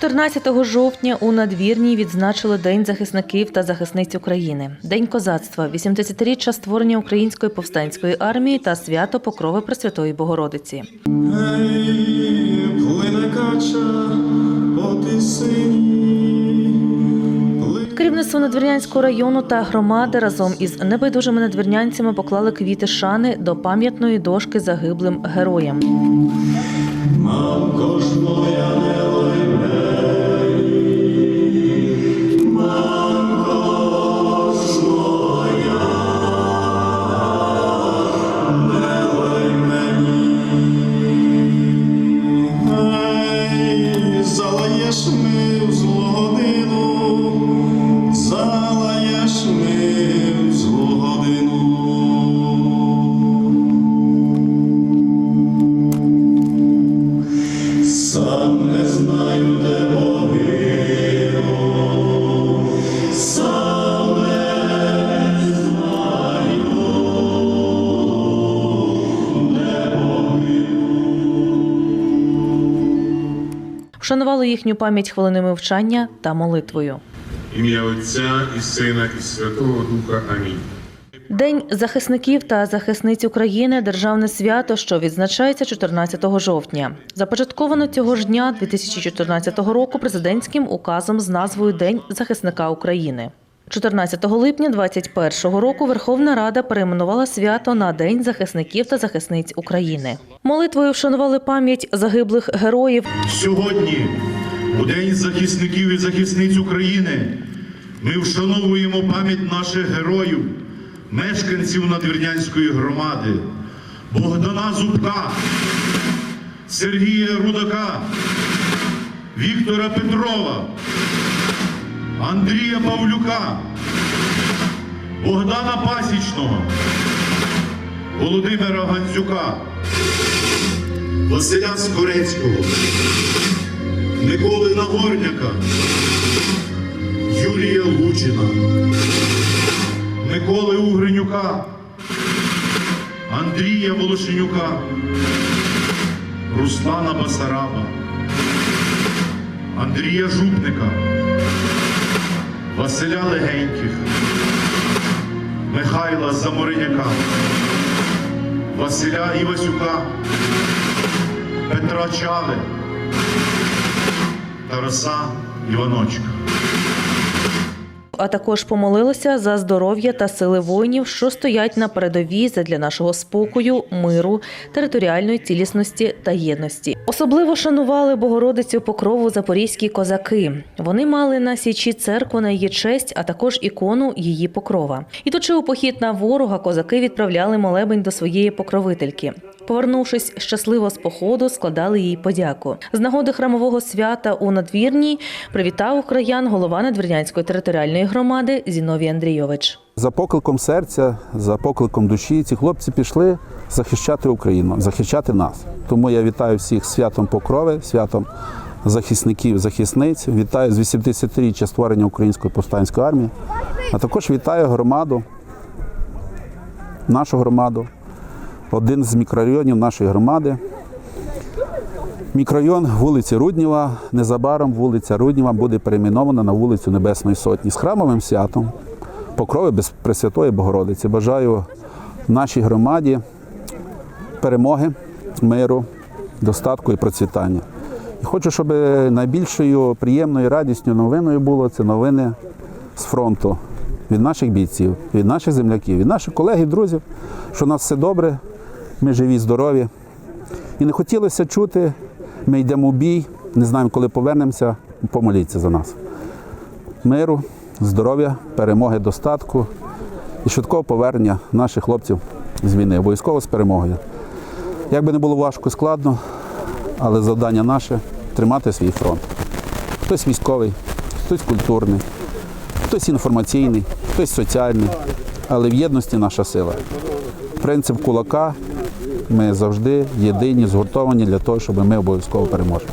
14 жовтня у надвірній відзначили День захисників та захисниць України, День козацтва, 80-річчя створення Української повстанської армії та свято Покрови Пресвятої Богородиці. Керівництво Надвірнянського району та громади разом із небайдужими надвірнянцями поклали квіти шани до пам'ятної дошки загиблим героям. мамко ж моя не Сам не знаю, де могилу, сам не знаю, де Вшанували їхню пам'ять хвилиною мовчання та молитвою. Ім'я Отця і Сина, і Святого Духа. Амінь. День захисників та захисниць України державне свято, що відзначається 14 жовтня. Започатковано цього ж дня 2014 року президентським указом з назвою День захисника України. 14 липня 2021 року Верховна Рада перейменувала свято на День захисників та захисниць України. Молитвою вшанували пам'ять загиблих героїв, Сьогодні, у День захисників і захисниць України, ми вшановуємо пам'ять наших героїв, мешканців Надвірнянської громади, Богдана Зубка, Сергія Рудака, Віктора Петрова, Андрія Павлюка, Богдана Пасічного, Володимира Гандзюка, Василя Скорецького. Миколи Нагорняка, Юрія Лучина, Миколи Угринюка, Андрія Волошенюка, Руслана Басараба, Андрія Жупника, Василя Легеньких, Михайла Замориняка, Василя Івасюка, Петра Чали. Тараса Іваночка. А також помолилися за здоров'я та сили воїнів, що стоять на передовій задля нашого спокою, миру, територіальної цілісності та єдності. Особливо шанували Богородицю Покрову запорізькі козаки. Вони мали на січі церкву на її честь, а також ікону її покрова. Ідучи у похід на ворога, козаки відправляли молебень до своєї покровительки. Повернувшись щасливо з походу, складали їй подяку. З нагоди храмового свята у надвірній привітав краян голова надвірнянської територіальної громади Зіновій Андрійович. За покликом серця, за покликом душі ці хлопці пішли захищати Україну, захищати нас. Тому я вітаю всіх святом Покрови, святом захисників, захисниць. Вітаю з 80-річчя створення Української повстанської армії. А також вітаю громаду, нашу громаду, один з мікрорайонів нашої громади. Мікрорайон вулиці Рудніва. Незабаром вулиця Рудніва буде перейменована на вулицю Небесної Сотні з храмовим святом покрови без Пресвятої Богородиці. Бажаю нашій громаді перемоги, миру, достатку і процвітання. І хочу, щоб найбільшою приємною радісною новиною було це новини з фронту від наших бійців, від наших земляків, від наших колег і друзів, що у нас все добре, ми живі, здорові. І не хотілося чути, ми йдемо в бій, не знаємо, коли повернемося, помоліться за нас. Миру, здоров'я, перемоги, достатку і швидкого повернення наших хлопців з війни, обов'язково з перемогою. Як би не було важко, складно, але завдання наше тримати свій фронт. Хтось військовий, хтось культурний, хтось інформаційний, хтось соціальний, але в єдності наша сила. Принцип кулака ми завжди єдині, згуртовані для того, щоб ми обов'язково переможемо.